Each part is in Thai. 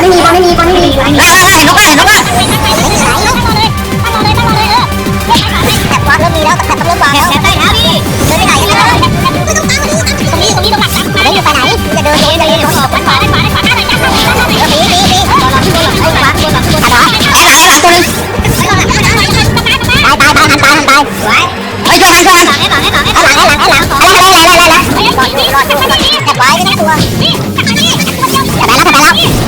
ไม่มีบอลไม่มีบอลไม่มีเออเห็นนกป่ะเห็นนกป่ะไปแล้วไปแล้ว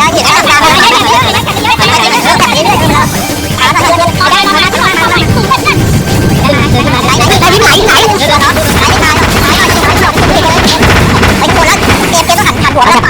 ได้เห็นแล้วตามมา 哎呀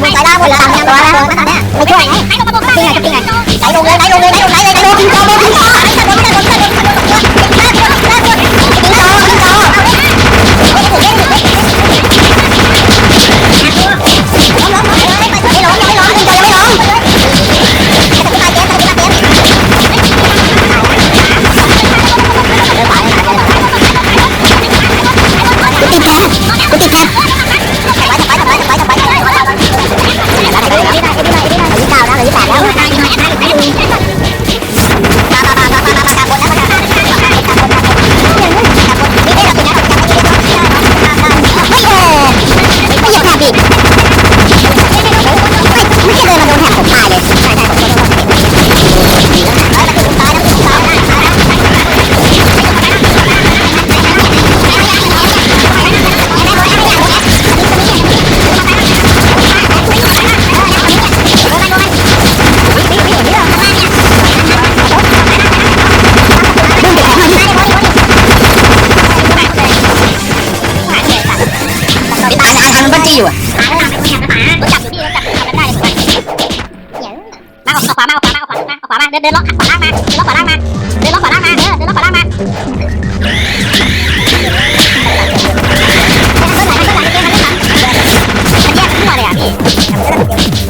này mình phải đau mình làm nhau đó mày chui này đẩy luôn lên đẩy luôn lên đẩy luôn đẩy lên đẩy luôn đẩy luôn ตายนะทางบันจี้อยู่อะมาออกขวามาออกขวามาออกขวามาออกขวามาเดินเดินล็อกขวาล่างมาเดินล็อกขวาล่างมาเดินล็อกขวาล่างมาเออเดินล็อกขวาล่างมาเดินหลังเดินหลังเดินหลังเดินหลังมันแยกทั่วเลยอะพี่